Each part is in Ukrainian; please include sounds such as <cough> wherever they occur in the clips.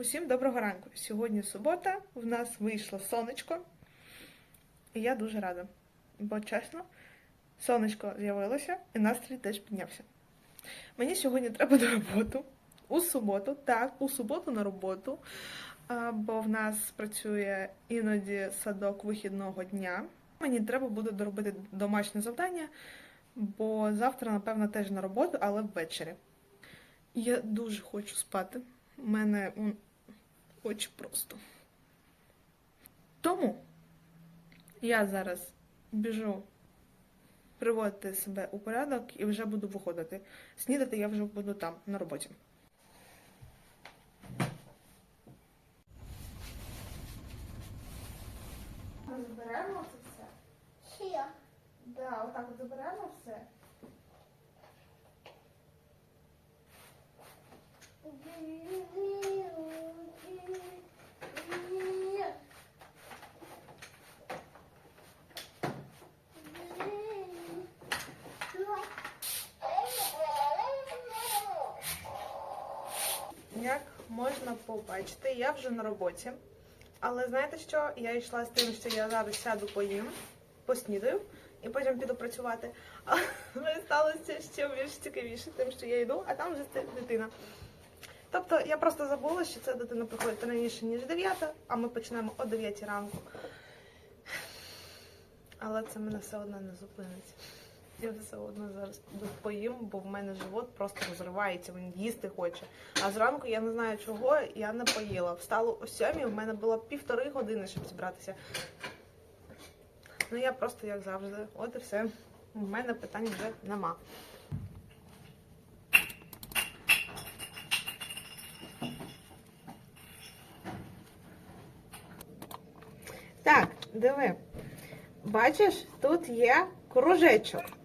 Усім доброго ранку. Сьогодні субота, в нас вийшло сонечко, і я дуже рада. Бо чесно, сонечко з'явилося і настрій теж піднявся. Мені сьогодні треба на роботу. У суботу, так, у суботу на роботу, бо в нас працює іноді садок вихідного дня. Мені треба буде доробити домашнє завдання, бо завтра, напевно, теж на роботу, але ввечері. Я дуже хочу спати. У мене очі просто. Тому я зараз біжу приводити себе у порядок і вже буду виходити. Снідати я вже буду там, на роботі. Ми заберемо це все. Ще. Да, отак от заберемо все. Як можна побачити, я вже на роботі. Але знаєте що? Я йшла з тим, що я зараз сяду поїм, поснідаю і потім піду працювати. Але <laughs> сталося ще більш цікавіше, тим, що я йду, а там вже дитина. Тобто я просто забула, що ця дитина приходить раніше, ніж 9, а ми почнемо о 9 ранку. Але це мене все одно не зупинить. Я все одно зараз поїм, бо в мене живот просто розривається, він їсти хоче. А зранку я не знаю чого, я не поїла. Встала о сьомій, в мене було півтори години, щоб зібратися. Ну я просто як завжди. От і все. У мене питань вже нема. Так, диви. Бачиш, тут є кружечок.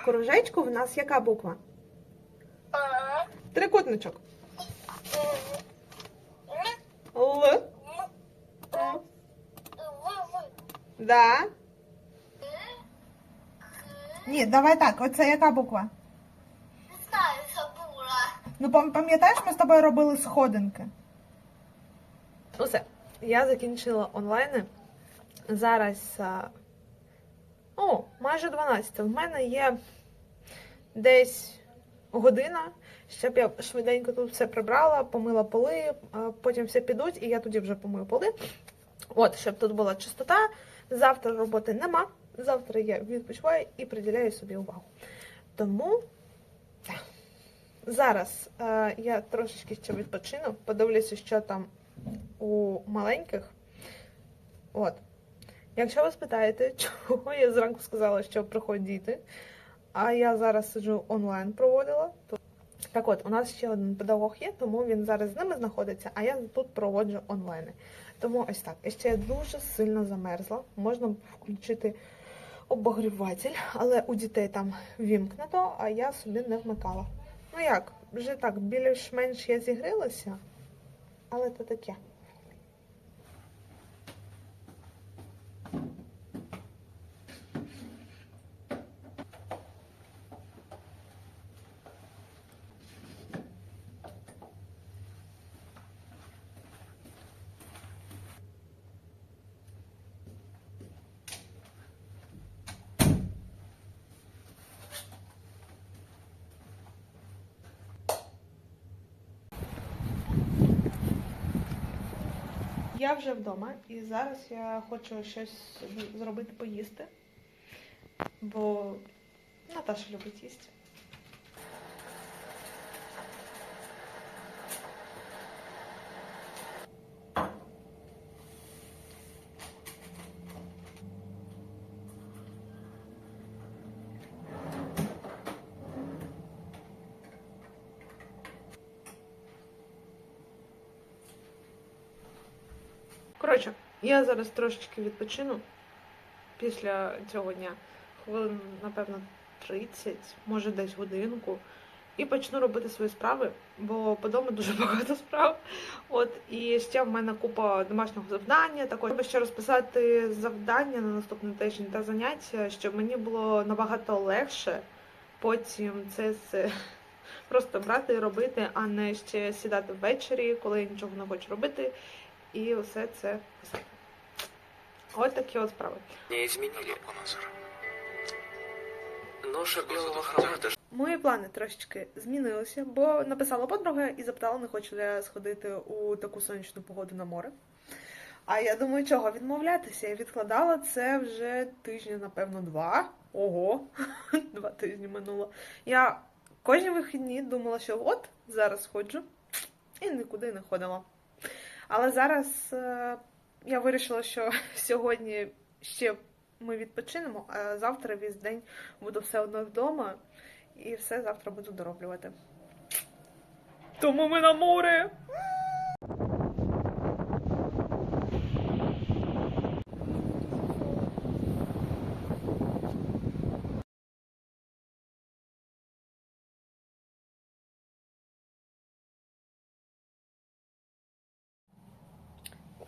В кружечку в нас яка буква? Трикутничок. Л. Да. Ні, давай так. Оце яка буква? Не знаю, забула. Ну, пам- пам'ятаєш, ми з тобою робили сходинки. Усе. Я закінчила онлайни. Зараз. а, О, майже 12. В мене є десь година, щоб я швиденько тут все прибрала, помила поли, потім все підуть, і я тоді вже помию поли. От, щоб тут була чистота. Завтра роботи нема. Завтра я відпочиваю і приділяю собі увагу. Тому. Зараз е, я трошечки ще відпочину, подивлюся, що там у маленьких. От. Якщо ви спитаєте, <laughs> чого я зранку сказала, що приходять діти, а я зараз сиджу онлайн проводила, то так от, у нас ще один педагог є, тому він зараз з ними знаходиться, а я тут проводжу онлайни. Тому ось так. І ще я дуже сильно замерзла. Можна включити обогріватель, але у дітей там вімкнуто, а я собі не вмикала. Ну як, вже так, більш-менш я зігрілася, але то таке. Я вже вдома і зараз я хочу щось зробити поїсти, бо Наташа любить їсти. Коротше, я зараз трошечки відпочину після цього дня. Хвилин, напевно, 30, може десь годинку. І почну робити свої справи, бо по дому дуже <laughs> багато справ. От і ще в мене купа домашнього завдання. Також треба ще розписати завдання на наступний тиждень та заняття, щоб мені було набагато легше потім це все <laughs> Просто брати і робити, а не ще сідати ввечері, коли я нічого не хочу робити, і все це. Ось такі от справи. Не изменили. Ноша белого халата Мої плани трошечки змінилися, бо написала подруга і запитала, не хочу ли я сходити у таку сонячну погоду на море. А я думаю, чого відмовлятися? Я відкладала це вже тижні, напевно, два. Ого, <laughs> два тижні минуло. Я кожні вихідні думала, що от зараз ходжу, і нікуди не ходила. Але зараз е, я вирішила, що <laughs> сьогодні ще ми відпочинемо, а завтра весь день буду все одно вдома, і все завтра буду дороблювати. Тому ми на море!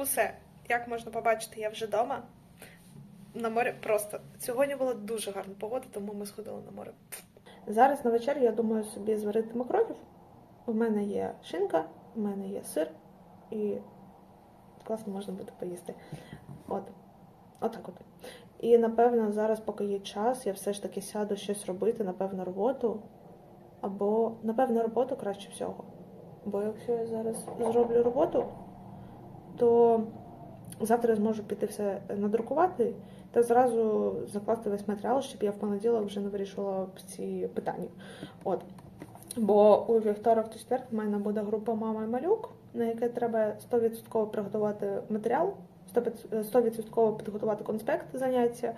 Усе, як можна побачити, я вже вдома. На море просто. Сьогодні була дуже гарна погода, тому ми сходили на море. Зараз на вечір я думаю собі зварити макронів. У мене є шинка, у мене є сир, і класно можна буде поїсти. От. Отак от. І напевно зараз, поки є час, я все ж таки сяду щось робити, напевно, роботу. Або, напевно, роботу краще всього. Бо якщо я зараз зроблю роботу, то завтра я зможу піти все надрукувати та зразу закласти весь матеріал, щоб я в понеділок вже не вирішувала ці питання. От. Бо у вівторок та четвер в мене буде група мама і малюк, на яке треба 100% приготувати матеріал, 100% підготувати конспект заняття.